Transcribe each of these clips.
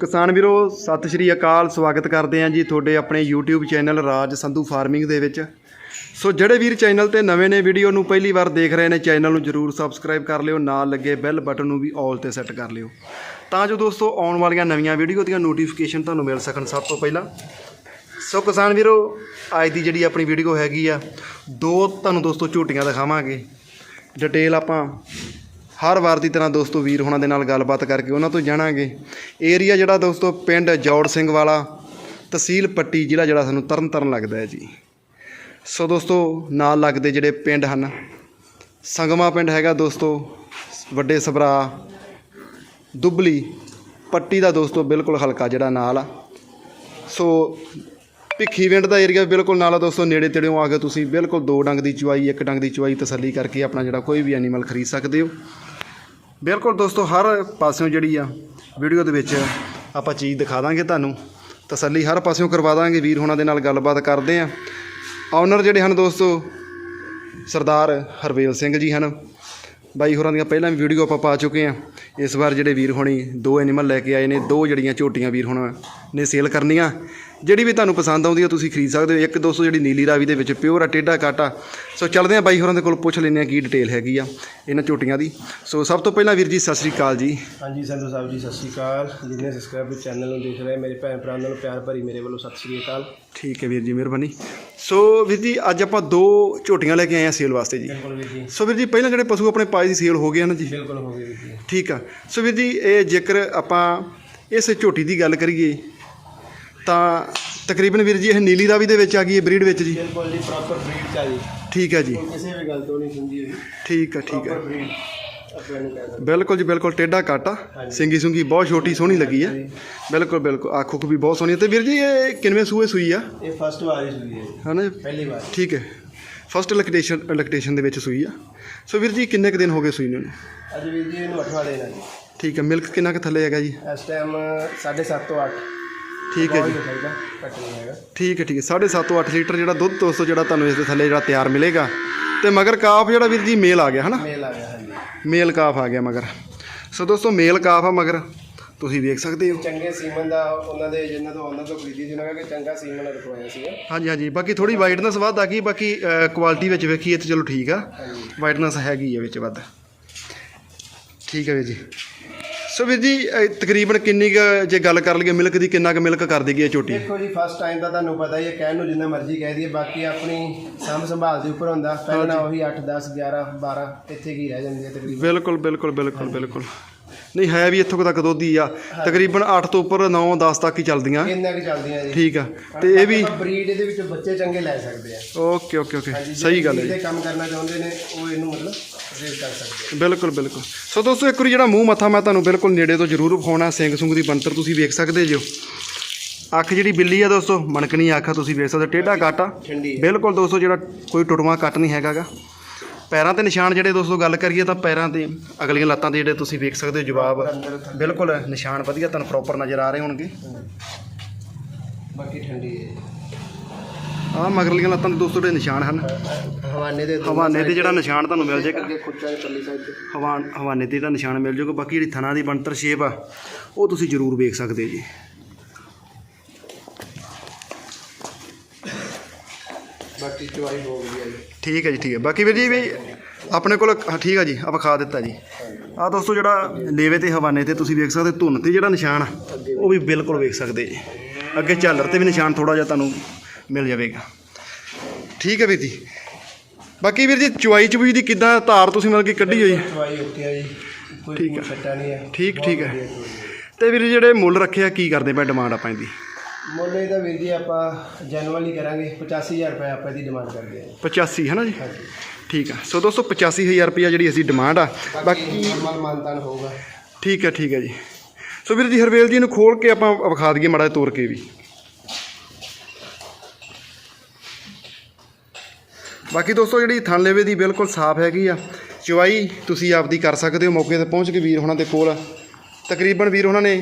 ਕਿਸਾਨ ਵੀਰੋ, ਸਤਿ ਸ਼੍ਰੀ ਅਕਾਲ, ਸਵਾਗਤ ਕਰਦੇ ਹਾਂ ਜੀ ਤੁਹਾਡੇ ਆਪਣੇ YouTube channel Raj Sandhu farming ਦੇ ਵਿੱਚ। ਸੋ ਜਿਹੜੇ ਵੀਰ ਚੈਨਲ ਤੇ ਨਵੇਂ ਨੇ, ਵੀਡੀਓ ਨੂੰ ਪਹਿਲੀ ਵਾਰ ਦੇਖ ਰਹੇ ਨੇ, ਚੈਨਲ ਨੂੰ ਜਰੂਰ ਸਬਸਕ੍ਰਾਈਬ ਕਰ ਲਿਓ, ਨਾਲ ਲੱਗੇ ਬੈਲ ਬਟਨ ਨੂੰ ਵੀ ਆਲ ਤੇ ਸੈੱਟ ਕਰ ਲਿਓ। ਤਾਂ ਜੋ ਦੋਸਤੋ, ਆਉਣ ਵਾਲੀਆਂ ਨਵੀਆਂ ਵੀਡੀਓ ਦੀਆਂ ਨੋਟੀਫਿਕੇਸ਼ਨ ਤੁਹਾਨੂੰ ਮਿਲ ਸਕਣ ਸਭ ਤੋਂ ਪਹਿਲਾਂ। ਸੋ ਕਿਸਾਨ ਵੀਰੋ, ਅੱਜ ਦੀ ਜਿਹੜੀ ਆਪਣੀ ਵੀਡੀਓ ਹੈਗੀ ਆ, ਦੋ ਤੁਹਾਨੂੰ ਦੋਸਤੋ ਝੋਟੀਆਂ ਦਿਖਾਵਾਂਗੇ। ਡਿਟੇਲ ਆਪਾਂ ਹਰ ਵਾਰ ਦੀ ਤਰ੍ਹਾਂ ਦੋਸਤੋ ਵੀਰ ਹੋਣਾ ਦੇ ਨਾਲ ਗੱਲਬਾਤ ਕਰਕੇ ਉਹਨਾਂ ਤੋਂ ਜਾਣਾਂਗੇ। ਏਰੀਆ ਜਿਹੜਾ ਦੋਸਤੋ ਪਿੰਡ ਜੌੜ ਸਿੰਘ ਵਾਲਾ, ਤਹਿਸੀਲ ਪੱਟੀ ਜ਼ਿਲ੍ਹਾ ਜਿਹੜਾ ਸਾਨੂੰ ਤਰਨ ਤਾਰਨ ਲੱਗਦਾ ਹੈ ਜੀ। ਸੋ ਦੋਸਤੋ ਨਾਲ ਲੱਗਦੇ ਜਿਹੜੇ ਪਿੰਡ ਹਨ, ਸੰਗਮਾ ਪਿੰਡ ਹੈਗਾ ਦੋਸਤੋ, ਵੱਡੇ ਸਭਰਾ, ਦੁੱਬਲੀ, ਪੱਟੀ ਦਾ ਦੋਸਤੋ ਬਿਲਕੁਲ ਹਲਕਾ ਜਿਹੜਾ ਨਾਲ ਆ। ਸੋ ਭਿੱਖੀਵਿੰਡ ਦਾ ਏਰੀਆ ਬਿਲਕੁਲ ਨਾਲ ਆ ਦੋਸਤੋ, ਨੇੜੇ ਤੇੜਿਓਂ ਆ ਕੇ ਤੁਸੀਂ ਬਿਲਕੁਲ ਦੋ ਡੰਗ ਦੀ ਚੁਆਈ, ਇੱਕ ਡੰਗ ਦੀ ਚੁਆਈ ਤਸੱਲੀ ਕਰਕੇ ਆਪਣਾ ਜਿਹੜਾ ਕੋਈ ਵੀ ਐਨੀਮਲ ਖਰੀਦ ਸਕਦੇ ਹੋ। ਬਿਲਕੁਲ ਦੋਸਤੋ, ਹਰ ਪਾਸਿਓਂ ਜਿਹੜੀ ਆ ਵੀਡੀਓ ਦੇ ਵਿੱਚ ਆਪਾਂ ਚੀਜ਼ ਦਿਖਾ ਦਾਂਗੇ ਤੁਹਾਨੂੰ। ਤਸੱਲੀ ਹਰ ਪਾਸਿਓਂ ਕਰਵਾ ਦਾਂਗੇ, ਵੀਰ ਹੋਣਾ ਦੇ ਨਾਲ ਗੱਲਬਾਤ ਕਰਦੇ ਆ। ਆਨਰ ਜਿਹੜੇ ਹਨ ਦੋਸਤੋ, ਸਰਦਾਰ ਹਰਵੇਲ ਸਿੰਘ ਜੀ ਹਨ। ਬਾਈ ਹੋਰਾਂ ਦੀਆਂ ਪਹਿਲਾਂ ਵੀ ਵੀਡੀਓ ਆਪਾਂ ਪਾ ਚੁੱਕੇ ਆ। ਇਸ ਵਾਰ ਜਿਹੜੇ ਵੀਰ ਹੋਣੀ ਦੋ ਐਨੀਮਲ ਲੈ ਕੇ ਆਏ ਨੇ, ਦੋ ਜੜੀਆਂ ਝੋਟੀਆਂ ਵੀਰ ਹੋਣਾ ਨੇ ਸੇਲ ਕਰਨੀਆਂ। ਜਿਹੜੀ ਵੀ ਤੁਹਾਨੂੰ ਪਸੰਦ ਆਉਂਦੀ ਆ ਤੁਸੀਂ ਖਰੀਦ ਸਕਦੇ ਹੋ। ਇੱਕ ਦੋਸਤੋ ਜਿਹੜੀ ਨੀਲੀ ਰਾਵੀ ਦੇ ਵਿੱਚ ਪਿਓਰ ਆ ਟੇਢਾ ਕਾਟਾ। ਸੋ ਚੱਲਦੇ ਆ ਬਾਈ ਹੋਰਾਂ ਦੇ ਕੋਲ ਪੁੱਛ ਲੈਂਦੇ ਆ ਕੀ ਡਿਟੇਲ ਹੈਗੀ ਆ ਇਹਨਾਂ ਝੋਟੀਆਂ ਦੀ। ਸੋ ਸਭ ਤੋਂ ਪਹਿਲਾਂ ਵੀਰ ਜੀ ਸਤਿ ਸ੍ਰੀ ਅਕਾਲ ਜੀ। ਹਾਂਜੀ ਸੰਧੂ ਸਾਹਿਬ ਜੀ ਸਤਿ ਸ਼੍ਰੀ ਅਕਾਲ। ਜਿੰਨੇ ਸਬਸਕ੍ਰਾਈਬ ਚੈਨਲ ਨੂੰ ਦੇਖ ਰਹੇ ਮੇਰੇ ਭੈਣ ਭਰਾਵਾਂ ਨੂੰ ਪਿਆਰ ਭਰੀ ਮੇਰੇ ਵੱਲੋਂ ਸਤਿ ਸ਼੍ਰੀ ਅਕਾਲ। ਠੀਕ ਹੈ ਵੀਰ ਜੀ ਮਿਹਰਬਾਨੀ। ਸੋ ਵੀਰ ਜੀ ਅੱਜ ਆਪਾਂ ਦੋ ਝੋਟੀਆਂ ਲੈ ਕੇ ਆਏ ਆ ਸੇਲ ਵਾਸਤੇ ਜੀ। ਬਿਲਕੁਲ ਵੀਰ ਜੀ। ਸੋ ਵੀਰ ਜੀ ਪਹਿਲਾਂ ਜਿਹੜੇ ਪਸ਼ੂ ਆਪਣੇ ਪਾਏ ਦੀ ਸੇਲ ਹੋ ਗਏ ਹਨ ਜੀ? ਬਿਲਕੁਲ ਹੋ ਗਏ ਵੀਰ ਜੀ। ਠੀਕ ਆ। ਸੋ ਵੀਰ ਜੀ ਇਹ ਜੇਕਰ ਆਪਾਂ ਇਸ ਝੋਟੀ ਦੀ ਗੱਲ ਕਰੀਏ ਤਾਂ ਤਕਰੀਬਨ ਵੀਰ ਜੀ ਇਹ ਨੀਲੀ ਰਾਵੀ ਦੇ ਵਿੱਚ ਆ ਗਈ ਹੈ ਬਰੀਡ ਵਿੱਚ ਜੀ। ਬਿਲਕੁਲ ਜੀ ਪ੍ਰੋਪਰ ਬਰੀਡ ਚਾ ਜੀ। ਠੀਕ ਹੈ ਜੀ। ਕਿਸੇ ਵੀ ਗੱਲ ਤੋਂ ਨਹੀਂ ਸੁਣਦੀ ਹੋਈ ਠੀਕ ਆ ਠੀਕ ਪ੍ਰੋਪਰ ਹੈ ਬਰੀਡ ਆਪਾਂ ਨੂੰ ਕਹਿ ਸਕਦੇ ਬਿਲਕੁਲ ਜੀ ਬਿਲਕੁਲ ਟੇਢਾ ਕਾਟਾ ਸਿੰਗੀ ਸੁੰਗੀ ਬਹੁਤ ਛੋਟੀ ਸੋਹਣੀ ਲੱਗੀ ਆ ਬਿਲਕੁਲ ਬਿਲਕੁਲ ਆਖੋ ਵੀ ਬਹੁਤ ਸੋਹਣੀ ਹੈ। ਤੇ ਵੀਰ ਜੀ ਇਹ ਕਿੰਨਵੇਂ ਸੂਏ ਸੂਈ ਆ? ਇਹ ਫਸਟ ਵਾਰ ਹੀ ਸੁਣੀ ਹੈ ਜੀ, ਹਨਾ? ਪਹਿਲੀ ਵਾਰ। ਠੀਕ ਹੈ। ਫਸਟ ਇਲੈਕਟੇਸ਼ਨ ਇਲੈਕਟੇਸ਼ਨ ਦੇ ਵਿੱਚ ਸੂਈ ਆ। ਸੋ ਵੀਰ ਜੀ ਕਿੰਨੇ ਕੁ ਦਿਨ ਹੋ ਗਏ ਸੂਈ ਨੂੰ ਅੱਜ ਵੀਰ ਜੀ ਇਹਨੂੰ ਅੱਠਵਾਂ ਦਿਨ ਹੈ ਜੀ। ਠੀਕ ਹੈ ਮਿਲਕ ਕਿੰਨਾ ਕੁ ਥੱਲੇ ਹੈਗਾ ਜੀ? ਇਸ ਟਾਈਮ 7.5 ਤੋਂ 8 ਠੀਕ ਹੈ ਜੀ। ਠੀਕ ਹੈ ਠੀਕ ਹੈ। 7.5 ਤੋਂ 8 ਲੀਟਰ ਜਿਹੜਾ ਦੁੱਧ ਦੋਸਤੋ ਜਿਹੜਾ ਤੁਹਾਨੂੰ ਇਸ ਦੇ ਥੱਲੇ ਜਿਹੜਾ ਤਿਆਰ ਮਿਲੇਗਾ। ਤੇ ਮਗਰ ਕਾਫ ਜਿਹੜਾ ਵੀਰ ਜੀ ਮੇਲ ਆ ਗਿਆ ਹਨਾ? ਮੇਲ ਆ ਗਿਆ ਹਾਂਜੀ। ਮੇਲ ਕਾਫ ਆ ਗਿਆ ਮਗਰ। ਸੋ ਦੋਸਤੋ ਮੇਲ ਕਾਫ ਆ ਮਗਰ। ਤੁਸੀਂ ਵੇਖ ਸਕਦੇ ਹੋ। ਚੰਗੇ ਸੀਮਨ ਦਾ ਉਹਨਾਂ ਦੇ ਜਿਨ੍ਹਾਂ ਤੋਂ ਉਹਨਾਂ ਤੋਂ ਖਰੀਦੀ ਸੀ ਉਹਨਾਂ ਕਿ ਚੰਗਾ ਸੀਮਨ ਰਖਵਾਇਆ ਸੀਗਾ। ਹਾਂਜੀ ਹਾਂਜੀ। ਬਾਕੀ ਥੋੜੀ ਵਾਈਟਨੈਸ ਵੱਧ ਆ ਗਈ ਬਾਕੀ ਕੁਆਲਿਟੀ ਵਿੱਚ ਵੇਖੀਏ ਤੇ ਚਲੋ ਠੀਕ ਆ। ਵਾਈਟਨੈਸ ਹੈਗੀ ਆ ਵਿੱਚ ਵੱਧ। ਠੀਕ ਹੈ ਵੀਰ ਜੀ। ਸੋ ਵੀਰ ਜੀ ਤਕਰੀਬਨ ਕਿੰਨੀ ਕੁ ਜੇ ਗੱਲ ਕਰ ਲਈਏ ਮਿਲਕ ਦੀ ਕਿੰਨਾ ਕੁ ਮਿਲਕ ਕਰ ਦੇਗੀ ਇਹ ਝੋਟੀ ਦੇਖੋ ਜੀ ਫਸਟ ਟਾਈਮ ਤਾਂ ਤੁਹਾਨੂੰ ਪਤਾ ਹੀ ਹੈ ਕਹਿਣ ਨੂੰ ਜਿੰਨਾ ਮਰਜ਼ੀ ਕਹਿ ਦਈਏ ਬਾਕੀ ਆਪਣੀ ਸਾਂਭ ਸੰਭਾਲ ਦੇ ਉੱਪਰ ਹੁੰਦਾ। ਪਹਿਲਾਂ ਉਹੀ 8 10 11 12 ਇੱਥੇ ਕੀ ਰਹਿ ਜਾਂਦੀ ਹੈ ਤਕਰੀਬਨ। ਬਿਲਕੁਲ ਬਿਲਕੁਲ ਬਿਲਕੁਲ ਬਿਲਕੁਲ। ਨਹੀਂ ਹੈ ਵੀ ਇੱਥੋਂ ਕੁ ਤੱਕ ਦੁੱਧ ਹੀ। ਆ ਤਕਰੀਬਨ 8 ਤੋਂ ਉੱਪਰ 9 10 ਤੱਕ ਹੀ ਚੱਲਦੀਆਂ। ਇੰਨਾ ਕਿ ਚੱਲਦੀਆਂ ਜੀ। ਠੀਕ ਆ। ਤੇ ਇਹ ਵੀ ਬਰੀਡ ਇਹਦੇ ਵਿੱਚ ਬੱਚੇ ਚੰਗੇ ਲੈ ਸਕਦੇ ਆ। Okay okay okay. ਸਹੀ ਗੱਲ ਹੈ ਜੀ। ਕੰਮ ਕਰਨਾ ਚਾਹੁੰਦੇ ਨੇ ਉਹ ਇਹਨੂੰ ਮਤਲਬ ਰੇਟ ਕਰ ਸਕਦੇ ਬਿਲਕੁਲ ਬਿਲਕੁਲ। ਸੋ ਦੋਸਤੋ ਇੱਕ ਵਾਰੀ ਜਿਹੜਾ ਮੂੰਹ ਮੱਥਾ ਮੈਂ ਤੁਹਾਨੂੰ ਬਿਲਕੁਲ ਨੇੜੇ ਤੋਂ ਜ਼ਰੂਰ ਵਿਖਾਉਣਾ ਸਿੰਘ ਸੁੰਗ ਦੀ ਬੰਤਰ ਤੁਸੀਂ ਵੇਖ ਸਕਦੇ ਜੋ। ਅੱਖ ਜਿਹੜੀ ਬਿੱਲੀ ਆ ਦੋਸਤੋ ਮਣਕਣੀ ਅੱਖ ਆ ਤੁਸੀਂ ਵੇਖ ਸਕਦੇ ਟੇਢਾ ਕੱਟ। ਬਿਲਕੁਲ ਦੋਸਤੋ ਜਿਹੜਾ ਕੋਈ ਟੁੱਟਵਾਂ ਕੱਟ ਨਹੀਂ ਹੈਗਾਗਾ। ਪੈਰਾਂ ਤੇ ਨਿਸ਼ਾਨ ਜਿਹੜੇ ਦੋਸਤੋ ਗੱਲ ਕਰੀਏ ਤਾਂ ਪੈਰਾਂ ਤੇ ਅਗਲੀਆਂ ਲੱਤਾਂ ਤੇ ਜਿਹੜੇ ਤੁਸੀਂ ਵੇਖ ਸਕਦੇ ਹੋ ਜਵਾਬ। ਬਿਲਕੁਲ ਨਿਸ਼ਾਨ ਵਧੀਆ ਤੁਹਾਨੂੰ ਪ੍ਰੋਪਰ ਨਜ਼ਰ ਆ ਰਹੇ ਹੋਣਗੇ। ਬਾਕੀ ਠੰਡੀ ਹੈ। ਆਹ ਮਗਰਲੀਆਂ ਲੱਤਾਂ ਦੇ ਦੋਸਤੋ ਜਿਹੜੇ ਨਿਸ਼ਾਨ ਹਨ। ਹਵਾਨੇ ਦੇ ਹਵਾਨੇ ਤੇ ਜਿਹੜਾ ਨਿਸ਼ਾਨ ਤੁਹਾਨੂੰ ਮਿਲ ਜਾਏਗਾ। ਅੱਗੇ ਖੁੱਚਾਂ ਦੇ ਪੱਲੀ ਸਾਈਡ ਤੇ। ਹਵਾ ਹਵਾਨੇ ਤੇ ਜਿਹੜਾ ਨਿਸ਼ਾਨ ਮਿਲ ਜਾਊਗਾ ਬਾਕੀ ਜਿਹੜੀ ਥਣਾ ਦੀ ਬਣਤਰ ਸ਼ੇਪ ਆ ਉਹ ਤੁਸੀਂ ਜ਼ਰੂਰ ਵੇਖ ਸਕਦੇ ਜੀ। ਬਾਕੀ ਚਵਾਈ ਹੋ ਗਈ ਹੈ ਜੀ। ਠੀਕ ਹੈ ਜੀ ਠੀਕ ਹੈ। ਬਾਕੀ ਵੀਰ ਜੀ ਵੀ ਆਪਣੇ ਕੋਲ ਹਾਂ, ਠੀਕ ਹੈ ਜੀ ਆ ਵਿਖਾ ਦਿੱਤਾ ਜੀ। ਆ ਦੋਸਤੋ ਜਿਹੜਾ ਲੇਵੇ ਤੇ ਹਵਾਨੇ ਤੇ ਤੁਸੀਂ ਵੇਖ ਸਕਦੇ ਧੁੰਨ ਤੇ ਜਿਹੜਾ ਨਿਸ਼ਾਨ ਆ ਉਹ ਵੀ ਬਿਲਕੁਲ ਵੇਖ ਸਕਦੇ ਜੀ। ਅੱਗੇ ਝਾਲਰ ਤੇ ਵੀ ਨਿਸ਼ਾਨ ਥੋੜਾ ਜਿਹਾ ਤੁਹਾਨੂੰ ਮਿਲ ਜਾਵੇਗਾ। ਠੀਕ ਹੈ ਵੀਰ ਜੀ। ਬਾਕੀ ਵੀਰ ਜੀ ਚੁਆਈ ਚੁਬਈ ਦੀ ਕਿੱਦਾਂ ਧਾਰ ਤੁਸੀਂ ਮਤਲਬ ਕਿ ਕੱਢੀ ਹੋਈ? ਚਵਾਈ ਓਕੇ ਹੈ ਜੀ। ਕੋਈ ਠੀਕ ਹੈ। ਛੱਟਾ ਨਹੀਂ ਹੈ ਠੀਕ ਠੀਕ ਹੈ ਤੇ ਵੀਰ ਜੀ ਜਿਹੜੇ ਮੁੱਲ ਰੱਖਿਆ ਕੀ ਕਰਦੇ ਪਏ ਡਿਮਾਂਡ ਆਪਾਂ ਇਹਦੀ? ਮੁੱਲ ਇਹਦਾ ਵੀਰ ਜੀ ਆਪਾਂ ਜਨਰਲੀ ਕਰਾਂਗੇ 85000 ਰੁਪਏ ਆਪਾਂ ਇਹਦੀ ਡਿਮਾਂਡ ਕਰਦੇ ਹਾਂ। 85 ਹੈ ਨਾ ਜੀ? ਹਾਂਜੀ। ਠੀਕ ਆ। ਸੋ ਦੋਸਤੋ 85000 ਰੁਪਇਆ ਜਿਹੜੀ ਅਸੀਂ ਡਿਮਾਂਡ ਆ ਬਾਕੀ ਬਾਕੀ ਨਾਰਮਲ ਮਾਨਤਾਨ ਹੋਊਗਾ। ਠੀਕ ਹੈ ਠੀਕ ਹੈ ਜੀ। ਸੋ ਵੀਰ ਜੀ ਹਰਵੇਲ ਜੀ ਨੂੰ ਖੋਲ ਕੇ ਆਪਾਂ ਵਿਖਾ ਦਈਏ ਮਾੜਾ ਜਿਹਾ ਤੋੜ ਕੇ ਵੀ। ਬਾਕੀ ਦੋਸਤੋ ਜਿਹੜੀ ਥਣ ਲੇਵੇ ਦੀ ਬਿਲਕੁਲ ਸਾਫ਼ ਹੈਗੀ ਆ। ਚੁਆਈ ਤੁਸੀਂ ਆਪਦੀ ਕਰ ਸਕਦੇ ਹੋ ਮੌਕੇ ਤੇ ਪਹੁੰਚ ਕੇ ਵੀਰ ਹੋਣਾ ਦੇ ਕੋਲ। ਤਕਰੀਬਨ ਵੀਰ ਉਹਨਾਂ ਨੇ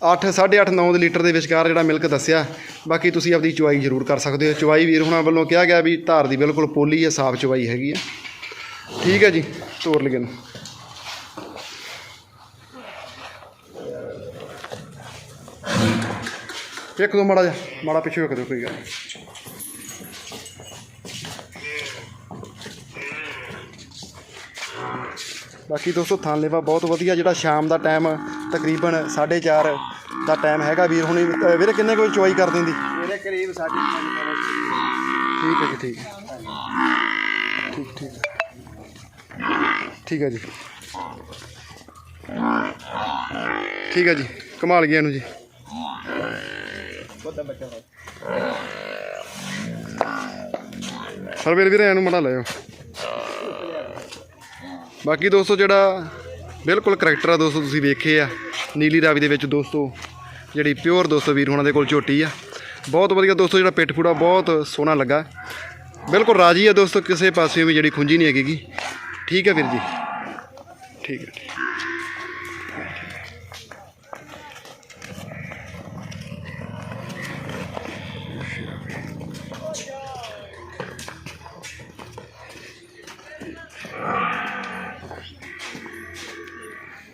8 8.5 9 ਦੇ ਲੀਟਰ ਦੇ ਵਿਚਕਾਰ ਜਿਹੜਾ ਮਿਲਕ ਦੱਸਿਆ। ਬਾਕੀ ਤੁਸੀਂ ਆਪਦੀ ਚੁਆਈ ਜ਼ਰੂਰ ਕਰ ਸਕਦੇ ਹੋ। ਚੁਆਈ ਵੀਰ ਹੋਣਾ ਵੱਲੋਂ ਕਿਹਾ ਗਿਆ ਵੀ ਧਾਰ ਦੀ ਬਿਲਕੁਲ ਪੋਲੀ ਹੈ, ਸਾਫ਼ ਚੁਆਈ ਹੈਗੀ ਆ ਠੀਕ ਹੈ ਜੀ, ਤੋਰ ਲਈਏ ਨੂੰ ਇੱਕ ਦੋ ਮਾੜਾ ਜਿਹਾ, ਮਾੜਾ ਪਿੱਛੇ ਵੇਖ ਦਿਓ ਕੋਈ ਗੱਲ ਬਾਕੀ ਦੋਸਤੋ ਥਾਨ ਲੇਵਾ ਬਹੁਤ ਵਧੀਆ ਜਿਹੜਾ ਸ਼ਾਮ ਦਾ ਟਾਈਮ ਤਕਰੀਬਨ 4:30 ਦਾ ਟਾਈਮ ਹੈਗਾ ਵੀਰ ਹੁਣੀ। ਵੀਰੇ ਕਿੰਨੇ ਕੋਈ ਚੁਆਈ ਕਰ ਦਿੰਦੀ? ਮੇਰੇ ਕਰੀਬ ਸਾਡੀ ਪੰਜ ਕੋਲ ਠੀਕ ਹੈ ਜੀ ਠੀਕ ਹੈ। ਠੀਕ ਠੀਕ। ਠੀਕ ਹੈ ਜੀ। ਠੀਕ ਹੈ ਜੀ ਕਮਾਲ ਗਿਆ ਇਹਨੂੰ ਜੀ। ਹੋ ਸਰਵੇਲ ਵੀਰੇ ਇਹਨੂੰ ਮੜਾ ਲਿਓ ਬਾਕੀ ਦੋਸਤੋ ਜਿਹੜਾ ਬਿਲਕੁਲ ਕਰੈਕਟਰ ਆ ਦੋਸਤੋ ਤੁਸੀਂ ਵੇਖੇ ਆ, ਨੀਲੀ ਰਾਵੀ ਦੇ ਵਿੱਚ ਦੋਸਤੋ, ਜਿਹੜੀ ਪਿਓਰ ਦੋਸਤੋ ਵੀਰ ਹੁਣਾਂ ਦੇ ਕੋਲ ਝੋਟੀ ਆ। ਬਹੁਤ ਵਧੀਆ ਦੋਸਤੋ ਜਿਹੜਾ ਪਿੱਠ ਪੂੜਾ ਬਹੁਤ ਸੋਹਣਾ ਲੱਗਾ। ਬਿਲਕੁਲ ਰਾਜੀ ਆ ਦੋਸਤੋ, ਕਿਸੇ ਪਾਸਿਓਂ ਵੀ ਜਿਹੜੀ ਖੁੰਝੀ ਨਹੀਂ ਹੈਗੀ ਠੀਕ ਹੈ ਵੀਰ ਜੀ? ਠੀਕ ਹੈ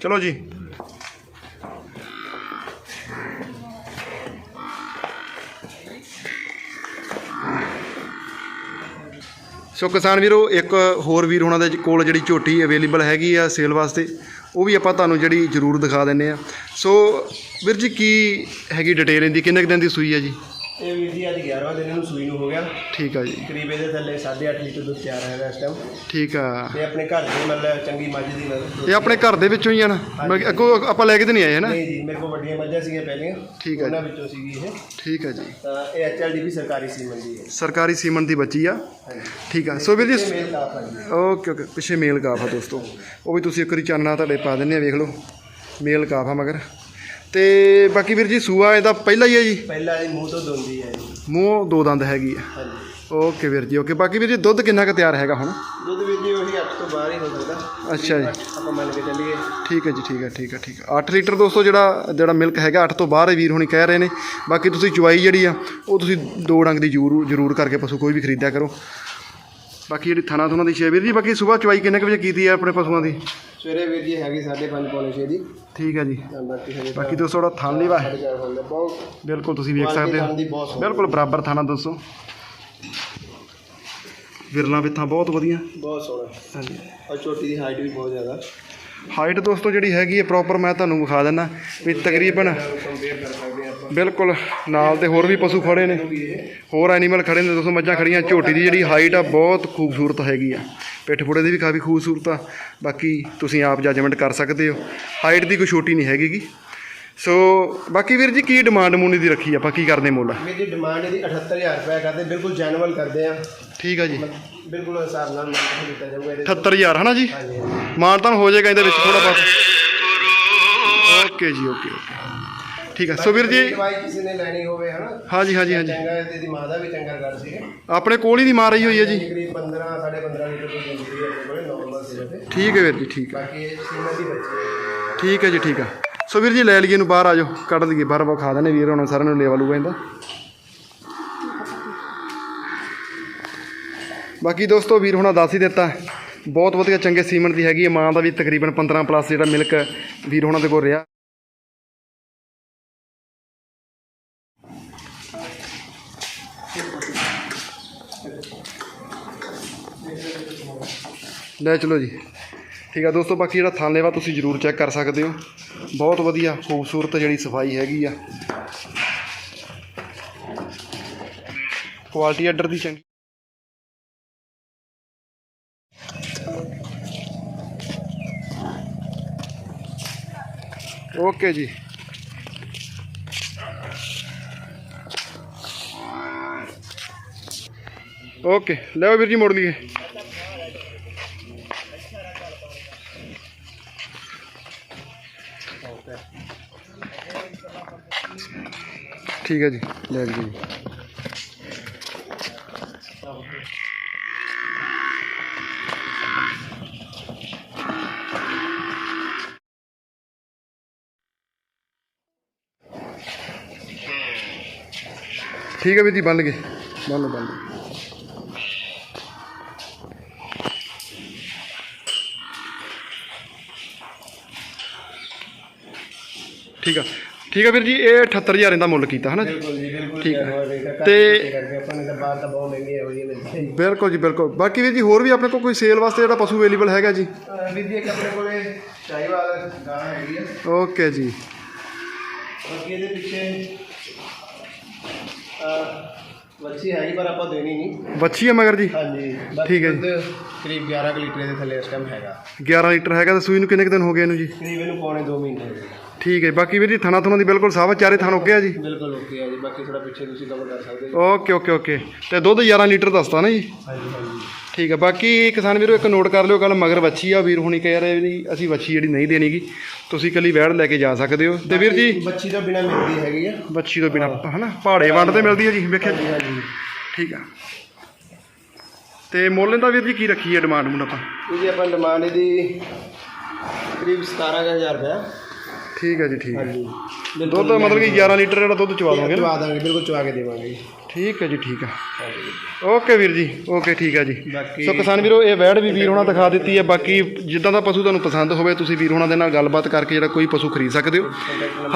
ਚਲੋ ਜੀ। ਸੋ ਕਿਸਾਨ ਵੀਰੋ, ਇੱਕ ਹੋਰ ਵੀਰ ਉਹਨਾਂ ਦੇ ਕੋਲ ਜਿਹੜੀ ਝੋਟੀ ਅਵੇਲੇਬਲ ਹੈਗੀ ਆ ਸੇਲ ਵਾਸਤੇ, ਉਹ ਵੀ ਆਪਾਂ ਤੁਹਾਨੂੰ ਜਿਹੜੀ ਜ਼ਰੂਰ ਦਿਖਾ ਦਿੰਨੇ ਆ। ਸੋ ਵੀਰ ਜੀ, ਕੀ ਹੈਗੀ ਡਿਟੇਲ ਇਹਦੀ? ਕਿੰਨੇ ਕੁ ਦਿਨ ਦੀ ਸੂਈ ਹੈ ਜੀ? ਇਹ ਵੀਰ ਜੀ ਅੱਜ 11ਵਾਂ ਦਿਨ ਇਹਨੂੰ ਸੂਈ ਨੂੰ ਹੋ ਗਿਆ। ਠੀਕ ਆ ਜੀ। ਕਰੀਬ ਇਹਦੇ ਥੱਲੇ 8.5 ਲੀਟਰ ਦੁੱਧ ਤਿਆਰ ਹੈਗਾ ਇਸ ਟਾਈਮ ਠੀਕ ਆ। ਤੇ ਆਪਣੇ ਘਰ ਦੀ ਮਤਲਬ ਚੰਗੀ ਮੱਝ ਦੀ ਮਤਲਬ ਇਹ ਆਪਣੇ ਘਰ ਦੇ ਵਿੱਚੋਂ ਹੀ ਆ ਨਾ? ਮੈਂ ਅੱਗੋਂ ਆਪਾਂ ਲੈ ਕੇ ਤੇ ਨਹੀਂ ਆਏ ਹੈ ਨਾ? ਨਹੀਂ ਜੀ ਮੇਰੇ ਕੋਲ ਵੱਡੀਆਂ ਮੱਝਾਂ ਸੀਗੀਆਂ ਪਹਿਲੀਆਂ। ਠੀਕ ਹੈ ਉਹਨਾਂ ਵਿੱਚੋਂ ਸੀਗੀ ਇਹ। ਠੀਕ ਆ ਜੀ। ਤਾਂ ਇਹ ਐਚਐਲਡੀ ਵੀ ਸਰਕਾਰੀ ਸੀਮਨ ਦੀ ਹੈ। ਸਰਕਾਰੀ ਸੀਮਨ ਦੀ ਬੱਚੀ ਆ? ਠੀਕ ਆ। ਸੋ ਵੀਰ ਜੀ ਓਕੇ ਓਕੇ। ਪਿੱਛੇ ਮੇਲ ਕਾਫ ਆ ਦੋਸਤੋ। ਉਹ ਵੀ ਤੁਸੀਂ ਇੱਕ ਵਾਰੀ ਚਾਨਣਾ ਤੁਹਾਡੇ ਪਾ ਦਿੰਨੇ ਆ ਵੇਖ ਲਓ। ਮੇਲ ਕਾਫ ਆ ਮਗਰ। ਤੇ ਬਾਕੀ ਵੀਰ ਜੀ ਸੂਆ ਇਹਦਾ ਪਹਿਲਾ ਹੀ ਹੈ ਜੀ? ਪਹਿਲਾਂ ਇਹ ਮੂੰਹ ਤੋਂ ਦੋਂਦੀ ਹੈ ਜੀ। ਮੂੰਹ ਦੋ ਦੰਦ ਹੈਗੀ ਆ। ਹਾਂਜੀ। ਓਕੇ ਵੀਰ ਜੀ ਓਕੇ ਬਾਕੀ ਵੀਰ ਜੀ ਦੁੱਧ ਕਿੰਨਾ ਕੁ ਤਿਆਰ ਹੈਗਾ ਹੁਣ? ਦੁੱਧ ਵੀਰ ਜੀ ਉਹੀ 8 ਤੋਂ ਬਾਹਰ ਹੀ ਹੋ ਸਕਦਾ। ਅੱਛਾ ਜੀ। ਆਪਾਂ ਮੰਨ ਕੇ ਚੱਲੀਏ। ਠੀਕ ਹੈ ਜੀ ਠੀਕ ਹੈ ਠੀਕ ਹੈ ਠੀਕ ਹੈ। 8 ਲੀਟਰ ਦੋਸਤੋ ਜਿਹੜਾ ਜਿਹੜਾ ਮਿਲਕ ਹੈਗਾ 8 ਤੋਂ ਬਾਹਰ ਹੀ ਵੀਰ ਹੁਣੀ ਕਹਿ ਰਹੇ ਨੇ। ਬਾਕੀ ਤੁਸੀਂ ਚੁਆਈ ਜਿਹੜੀ ਆ ਉਹ ਤੁਸੀਂ ਦੋ ਡੰਗ ਦੀ ਜ਼ਰੂਰ ਜ਼ਰੂਰ ਕਰਕੇ ਪਸ਼ੂ ਕੋਈ ਵੀ ਖਰੀਦਿਆ ਕਰੋ। ਬਾਕੀ ਜਿਹੜੀ ਥਣਾ ਥੁਣਾ ਦੀ ਛੇ ਵੀਰ ਜੀ ਬਾਕੀ ਸਵੇਰ ਚੁਆਈ ਕਿੰਨੇ ਕੁ ਵਜੇ ਕੀਤੀ ਹੈ ਆਪਣੇ ਪਸ਼ੂਆਂ ਦੀ? ਸਵੇਰੇ ਵੀਰ ਜੀ ਹੈਗੀ 5:30 ਪੌਣੇ 6 ਦੀ। ਠੀਕ ਹੈ ਜੀ। ਤਾਂ ਬਾਕੀ ਹਜੇ ਬਾਕੀ ਦੋਸਤੋ ਜਿਹੜਾ ਥਣ ਲੀਵਾ ਹੈ। ਸਾਡੇ ਚਾਰ ਹੁੰਦੇ ਬਹੁਤ ਬਿਲਕੁਲ ਤੁਸੀਂ ਵੇਖ ਸਕਦੇ ਦੀ ਹੋ ਬਹੁਤ ਸੋਹਣੀ ਬਿਲਕੁਲ ਬਰਾਬਰ ਥਾਣਾ ਦੋਸਤੋ। ਵਿਰਲਾ ਵਿੱਥਾਂ ਬਹੁਤ ਵਧੀਆ। ਬਹੁਤ ਸੋਹਣਾ। ਹਾਂਜੀ। ਔਰ ਛੋਟੀ ਦੀ ਹਾਈਟ ਵੀ ਬਹੁਤ ਜ਼ਿਆਦਾ। ਹਾਈਟ ਦੋਸਤੋ ਜਿਹੜੀ ਹੈਗੀ ਹੈ ਪ੍ਰੋਪਰ ਮੈਂ ਤੁਹਾਨੂੰ ਵਿਖਾ ਦਿੰਦਾ ਵੀ ਤਕਰੀਬਨ ਕੰਪੇਅਰ ਕਰ ਸਕਦੇ ਹਾਂ ਆਪਾਂ ਬਿਲਕੁਲ ਨਾਲ ਤੇ ਹੋਰ ਵੀ ਪਸ਼ੂ ਖੜੇ ਨੇ। ਹੋਰ ਐਨੀਮਲ ਖੜੇ ਨੇ ਦੋਸਤੋ ਮੱਝਾਂ ਖੜੀਆਂ। ਝੋਟੀ ਦੀ ਜਿਹੜੀ ਹਾਈਟ ਆ ਬਹੁਤ ਖੂਬਸੂਰਤ ਹੈਗੀ ਆ। ਪਿੱਠ ਪੁੜੇ ਦੀ ਵੀ ਕਾਫੀ ਖੂਬਸੂਰਤ ਆ। ਬਾਕੀ ਤੁਸੀਂ ਆਪ ਜੱਜਮੈਂਟ ਕਰ ਸਕਦੇ ਹੋ। ਹਾਈਟ ਦੀ ਕੋਈ ਛੋਟੀ ਨਹੀਂ ਹੈਗੀਗੀ। ਸੋ ਬਾਕੀ ਵੀਰ ਜੀ ਕੀ ਡਿਮਾਂਡ ਮੂਨੀ ਦੀ ਰੱਖੀ ਆਪਾਂ ਕੀ ਕਰਦੇ ਮੁੱਲ? ਮੇਰੀ ਡਿਮਾਂਡ ਇਹਦੀ 78000 ਰੁਪਏ ਕਰਦੇ ਬਿਲਕੁਲ ਜੈਨੂਅਲ ਕਰਦੇ ਆ। ਠੀਕ ਆ ਜੀ। ਬਿਲਕੁਲ ਹਿਸਾਬ ਨਾਲ ਮਾਨ ਦਿੱਤਾ ਜਾਊਗਾ ਇਹਦੇ 78000 ਹਨਾ ਜੀ। ਮਾਨਤਾਨ ਹੋ ਜਾਏਗਾ ਇਹਦੇ ਵਿੱਚ ਥੋੜਾ ਬਹੁਤ। ਓਕੇ ਜੀ ਓਕੇ ਓਕੇ। ਠੀਕ ਆ ਸੋ ਵੀਰ ਜੀ ਦਵਾਈ ਕਿਸੇ ਨੇ ਲੈਣੀ ਹੋਵੇ ਹਨਾ? ਹਾਂਜੀ ਹਾਂਜੀ ਹਾਂਜੀ। ਚੰਗਾ ਮਾਂ ਦਾ ਵੀ ਚੰਗਾ ਕਰ ਸੀ ਆਪਣੇ ਕੋਲ ਹੀ ਦੀ ਮਾਰ ਰਹੀ ਹੋਈ ਹੈ ਜੀ। ਕਰੀਬ 15 15.5 ਲੀਟਰ ਦੁੱਧ ਦਿੰਦੀ ਹੈ ਆਪਣੇ ਕੋਲੇ ਨਾਰਮਲ ਸਿਰੇ ਤੇ। ਠੀਕ ਹੈ ਵੀਰ ਜੀ ਠੀਕ ਆ ਬਾਕੀ ਇਹ ਸੀਮਨ ਦੀ ਬੱਚੀ ਹੈ ਠੀਕ ਹੈ ਜੀ ਠੀਕ ਆ ਸੋ ਵੀਰ ਜੀ ਲੈ ਲਈਏ ਇਹਨੂੰ ਬਾਹਰ ਆ ਜਾਓ। ਕੱਢ ਦਈਏ ਬਾਹਰ ਵਿਖਾ ਦਿੰਦੇ ਵੀਰ ਹੁਣ ਸਾਰਿਆਂ ਨੂੰ ਲੇਵਾ ਲੂਗਾ ਇਹਦਾ। ਬਾਕੀ ਦੋਸਤੋ ਵੀਰ ਹੁਣਾਂ ਦੱਸ ਹੀ ਦਿੱਤਾ ਬਹੁਤ ਵਧੀਆ ਚੰਗੇ ਸੀਮਨ ਦੀ ਹੈਗੀ ਹੈ। ਮਾਂ ਦਾ ਵੀ ਤਕਰੀਬਨ 15 ਪਲੱਸ ਜਿਹੜਾ ਮਿਲਕ ਵੀਰ ਹੁਣਾਂ ਦੇ ਕੋਲ ਰਿਹਾ। ਲੈ ਚਲੋ ਜੀ। ਠੀਕ ਆ ਦੋਸਤੋ, ਬਾਕੀ ਜਿਹੜਾ ਥਾਨਲੇਵਾ ਤੁਸੀਂ ਜਰੂਰ ਚੈੱਕ ਕਰ ਸਕਦੇ ਹੋ। ਬਹੁਤ ਵਧੀਆ, ਖੂਬਸੂਰਤ ਜਿਹੜੀ ਸਫ਼ਾਈ ਹੈਗੀ ਆ। ਕੁਆਲਿਟੀ ਆਰਡਰ ਦੀ ਚੰਗੀ ਓਕੇ ਜੀ। ਓਕੇ ਲੈ ਵੀਰ ਜੀ, ਮੋੜ ਲਈਏ। ਠੀਕ ਹੈ ਜੀ ਲੈ ਲਈਏ ਜੀ ਠੀਕ ਹੈ ਵੀਰ ਜੀ ਬੰਨ ਗਏ ਬੰਨ ਲਓ, ਬੰਨ ਲਓ। ਠੀਕ ਆ ਠੀਕ ਹੈ ਵੀਰ ਜੀ ਇਹ 78000 ਇਹਦਾ ਮੁੱਲ ਕੀਤਾ ਹਨਾ ਜੀ? ਬਿਲਕੁਲ ਜੀ ਬਿਲਕੁਲ ਠੀਕ ਹੈ। ਹੈ ਤੇ- ਤੇ ਕਰਕੇ ਆਪਾਂ ਨੇ ਤਾਂ ਬਾਹਰ ਤਾਂ ਬਹੁਤ ਮਹਿੰਗੀ ਹੈ ਹੋਈ ਮਿਲਦੀ ਹੈ ਜੀ। ਬਿਲਕੁਲ ਜੀ ਬਿਲਕੁਲ। ਬਾਕੀ ਵੀਰ ਜੀ ਹੋਰ ਵੀ ਆਪਣੇ ਕੋਲ ਕੋਈ ਸੇਲ ਵਾਸਤੇ ਜਿਹੜਾ ਪਸ਼ੂ ਅਵੇਲੇਬਲ ਹੈਗਾ ਜੀ? ਵੀਰ ਜੀ ਇੱਕ ਆਪਣੇ ਕੋਲੇ ਸ਼ਾਹੀਵਾਲ ਗਾਂ ਹੈਗੀ ਹੈ ਓਕੇ ਜੀ। ਬਾਕੀ ਇਹਦੇ ਪਿੱਛੇ ਅਹ ਵੱਛੀ ਹੈਗੀ ਪਰ ਆਪਾਂ ਦੇਣੀ ਨਹੀਂ। ਵੱਛੀ ਹੈ ਮਗਰ ਜੀ? ਹਾਂਜੀ ਠੀਕ ਹੈ ਜੀ। ਕਰੀਬ 11 ਕੁ ਲੀਟਰ ਦੇ ਥੱਲੇ ਇਸ ਟਾਈਮ ਹੈਗਾ। 11 ਲੀਟਰ ਹੈਗਾ ਤਾਂ ਸੂਈ ਨੂੰ ਕਿੰਨੇ ਕੁ ਦਿਨ ਹੋ ਗਏ ਇਹਨੂੰ ਜੀ? ਕਰੀਬ ਇਹਨੂੰ ਪੌਣੇ 2 ਮਹੀਨੇ ਹੋ ਗਏ। ਠੀਕ ਹੈ ਬਾਕੀ ਵੀਰ ਜੀ ਥਣਾ ਥੁਣਾ ਦੀ ਬਿਲਕੁਲ ਸਾਵਾ ਚਾਰੇ ਥਣ ਓਕੇ ਆ ਜੀ? ਬਿਲਕੁਲ ਓਕੇ ਹੈ ਜੀ। ਬਾਕੀ ਥੋੜਾ ਪਿੱਛੇ ਤੁਸੀਂ ਕਵਰ ਕਰ ਸਕਦੇ ਹੋ। Okay okay okay. ਤੇ ਦੁੱਧ 11 ਲੀਟਰ ਦੱਸਤਾ ਨਾ ਜੀ? ਹਾਂਜੀ ਹਾਂਜੀ। ਠੀਕ ਹੈ। ਬਾਕੀ ਕਿਸਾਨ ਵੀਰੋ ਇੱਕ ਨੋਟ ਕਰ ਲਿਓ ਗੱਲ ਮਗਰ ਵੱਛੀ ਆ ਵੀਰ ਹੁਣੀ ਕਹਿ ਰਹੇ ਵੀ ਅਸੀਂ ਵੱਛੀ ਜਿਹੜੀ ਨਹੀਂ ਦੇਣੀਗੀ। ਤੁਸੀਂ ਇਕੱਲੀ ਵੈੜ ਲੈ ਕੇ ਜਾ ਸਕਦੇ ਹੋ। ਤੇ ਵੀਰ ਜੀ? ਬੱਚੀ ਤੋਂ ਬਿਨਾ ਮਿਲਦੀ ਹੈਗੀ ਆ। ਵੱਛੀ ਤੋਂ ਬਿਨਾ ਹਨਾ? ਪਹਾੜੇ ਵੰਡ ਤੇ ਮਿਲਦੀ ਹੈ ਜੀ ਵੇਖਿਆ? ਜੀ ਹਾਂਜੀ। ਠੀਕ ਆ। ਤੇ ਮੁੱਲ ਦਾ ਵੀਰ ਜੀ ਕੀ ਰੱਖੀ ਹੈ ਡਿਮਾਂਡ ਮੁੰਡ ਆਪਾਂ? ਇਹ ਜੀ ਆਪਾਂ ਡਿਮਾਂਡ ਇਹਦੀ ਕਰੀਬ 17000 ਰੁਪਏ ਠੀਕ ਹੈ ਜੀ ਠੀਕ ਹੈ। ਹਾਂਜੀ। ਦੁੱਧ ਮਤਲਬ ਕਿ 11 ਲੀਟਰ ਜਿਹੜਾ ਦੁੱਧ ਚਵਾ ਦੋਗੇ ਨਾ? ਚਵਾ ਦਾਂਗੇ ਬਿਲਕੁਲ ਚਵਾ ਕੇ ਦੇਵਾਂਗੇ ਜੀ। ਠੀਕ ਹੈ ਜੀ ਠੀਕ ਹੈ। ਓਕੇ ਵੀਰ ਜੀ ਓਕੇ ਠੀਕ ਹੈ ਜੀ। ਬਾਕੀ ਸੋ ਕਿਸਾਨ ਵੀਰੋ ਇਹ ਵੈੜ ਵੀ ਵੀਰ ਹੋਣਾ ਦਿਖਾ ਦਿੱਤੀ ਹੈ ਬਾਕੀ ਜਿੱਦਾਂ ਦਾ ਪਸ਼ੂ ਤੁਹਾਨੂੰ ਪਸੰਦ ਹੋਵੇ ਤੁਸੀਂ ਵੀਰ ਹੋਣਾ ਦੇ ਨਾਲ ਗੱਲਬਾਤ ਕਰਕੇ ਜਿਹੜਾ ਕੋਈ ਪਸ਼ੂ ਖਰੀਦ ਸਕਦੇ ਹੋ।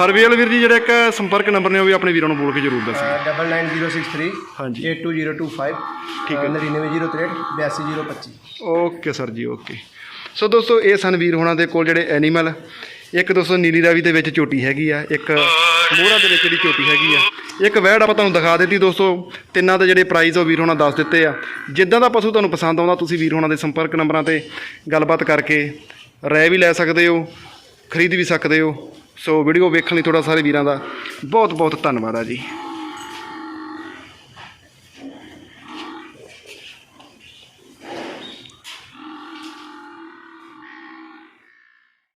ਹਰਵੇਲ ਵੀਰ ਜੀ ਜਿਹੜਾ ਇੱਕ ਸੰਪਰਕ ਨੰਬਰ ਨੇ ਉਹ ਵੀ ਆਪਣੇ ਵੀਰਾਂ ਨੂੰ ਬੋਲ ਕੇ ਜ਼ਰੂਰ ਦੱਸੋ। Double nine zero six three ਹਾਂਜੀ। 82025 ਠੀਕ ਹੈ। ਨੜਿਨਵੇਂ ਜ਼ੀਰੋ ਤ੍ਰੇਹਠ ਬਿਆਸੀ ਜ਼ੀਰੋ ਪੱਚੀ। Okay sir ji okay. So ਦੋਸਤੋ ਇਹ ਸਨ ਵੀਰ ਹੋਣਾ ਦੇ ਕੋਲ ਜਿਹੜੇ ਐਨੀਮਲ। ਇੱਕ ਦੋਸਤੋ ਨੀਲੀ ਰਾਵੀ ਦੇ ਵਿੱਚ ਚੋਟੀ ਹੈਗੀ ਆ, ਇੱਕ ਮੋਹਰਾ ਦੇ ਵਿੱਚ ਜਿਹੜੀ ਚੋਟੀ ਹੈਗੀ ਆ। ਇੱਕ ਵੈੜ ਆਪਾਂ ਤੁਹਾਨੂੰ ਦਿਖਾ ਦਿੱਤੀ ਦੋਸਤੋ, ਤਿੰਨਾਂ ਦੇ ਜਿਹੜੇ ਪ੍ਰਾਈਸ ਉਹ ਵੀਰ ਹੋਣਾ ਦੱਸ ਦਿੱਤੇ ਆ। ਜਿੱਦਾਂ ਦਾ ਪਸ਼ੂ ਤੁਹਾਨੂੰ ਪਸੰਦ ਆਉਂਦਾ, ਤੁਸੀਂ ਵੀਰ ਹੋਣਾ ਦੇ ਸੰਪਰਕ ਨੰਬਰਾਂ ਤੇ ਗੱਲਬਾਤ ਕਰਕੇ ਰਹਿ ਵੀ ਲੈ ਸਕਦੇ ਹੋ, ਖਰੀਦ ਵੀ ਸਕਦੇ ਹੋ। ਸੋ ਵੀਡੀਓ ਵੇਖਣ ਲਈ ਤੁਹਾਡਾ ਸਾਰੇ ਵੀਰਾਂ ਦਾ ਬਹੁਤ ਬਹੁਤ ਧੰਨਵਾਦ ਆ ਜੀ।